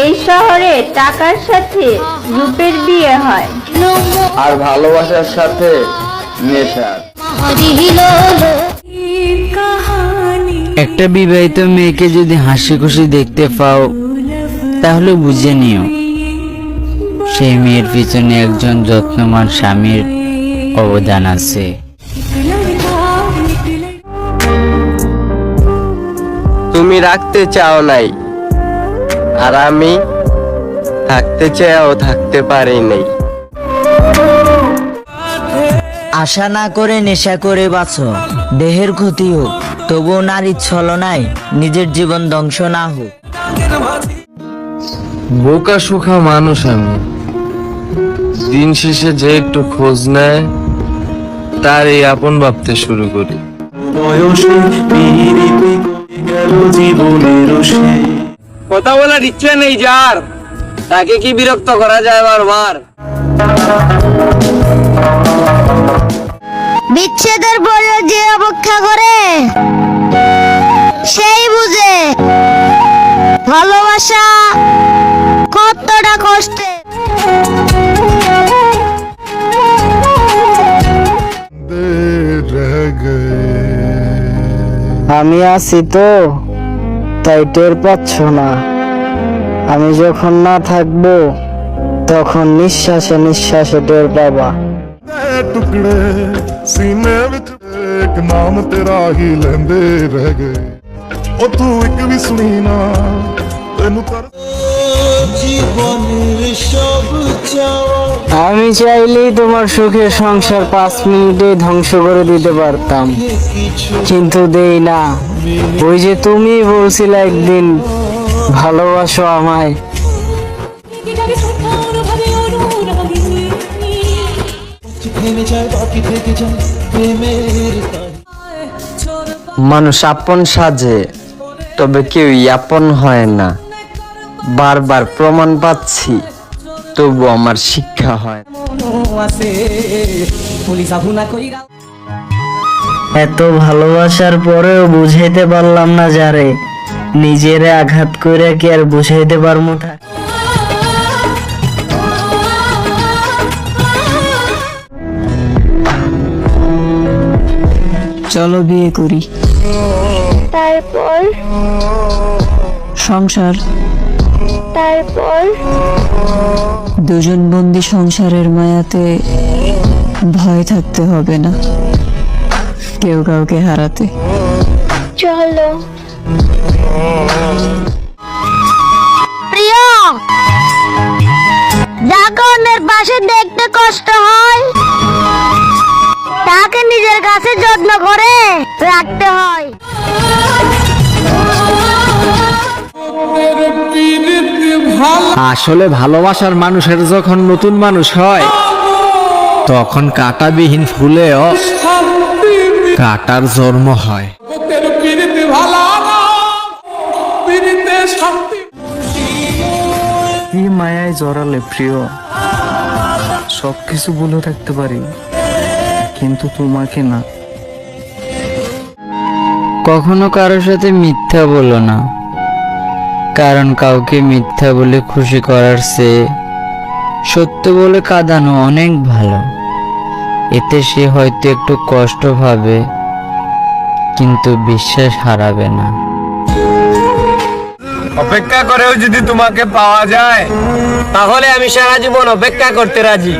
এই শহরে টাকার সাথে রূপের বিয়ে হয়। আর ভালোবাসার সাথে নেশার একটা বিবাহিত মেয়েকে যদি হাসি খুশি দেখতে পাও তাহলে বুঝে নিও সেই মেয়ের পিছনে একজন যত্নমান স্বামীর অবদান আছে। তুমি রাখতে চাও নাই। আর আমি থাকতে চেয়েও থাকতে পারি নাই। আশা না করে নেশা করে বাঁচো দেহের ক্ষতি হোক তবুও নারীর ছলনায় নিজের জীবন ধ্বংস না হোক। বোকা সুখা মানুষ আমি। দিন শেষে যে একটু খোঁজ নেয় তার এই আপন ভাবতে শুরু করি। বয়সে গেল জীবনের সে কথা বলার ইচ্ছে নেই যার। তাকে কি বিরক্ত করা যায় বারবার? বিচ্ছেদের পরে যে অপেক্ষা করে সেই বুঝে ভালোবাসা কতটা কষ্টে। আমি আছি তো। তাই টের পাচ্ছ না আমি যখন না থাকবো তখন নিঃশ্বাসে নিঃশ্বাসে টের পাবা ਟੁਕੜੇ ਸੀਨੇ ਵਿੱਚ ਇੱਕ ਨਾਮ ਤੇਰਾ ਹੀ ਲੈਂਦੇ ਰਹਿ ਗਏ ਉਹ ਤੂੰ ਇੱਕ ਵੀ ਸੁਣੀ ਨਾ ਤੈਨੂੰ ਕਰ জীবনের সব চাওয়া চাইলেই তোমার সুখের সংসার পাঁচ মিনিটে ধ্বংস করে দিতে পারতাম। কিন্তু দেই না। ওই যে তুমি একদিন, ভালোবাসো আমায়। মানুষ আপন সাজে, তবে কেউই আপন হয় না। বারবার প্রমাণ পাচ্ছি। তবু আমার শিক্ষা হয়। এত ভালোবাসার পরেও বুঝাইতে পারলাম না যারে। নিজেরে আঘাত করে কি আর বুঝাইতে পারব না চলো বিয়ে করি। তারপর? সংসার। তারপর? দুজন বন্দি সংসারের মায়াতে ভয় থাকতে হবে না কেউ কাউকে হারাতে। চলো। প্রিয় পাশে দেখতে কষ্ট হয়। তাকে নিজের কাছে যত্ন করে রাখতে হয়। আসলে ভালোবাসার মানুষের যখন নতুন মানুষ হয় তখন কাটাবিহীন ফুলেও কাটার জন্ম হয়। কি মায়ায় জড়ালে প্রিয় সবকিছু বলে রাখতে পারি কিন্তু তোমাকে না। কখনো কারোর সাথে মিথ্যা বলো না। কারণ কাউকে মিথ্যা বলে খুশি করার চেয়ে সত্য বলে কাঁদানো অনেক ভালো। এতে সে হয়তো একটু কষ্ট পাবে কিন্তু বিশ্বাস হারাবে না। অপেক্ষা করেও যদি তোমাকে পাওয়া যায় তাহলে আমি সারা জীবন অপেক্ষা করতে রাজি।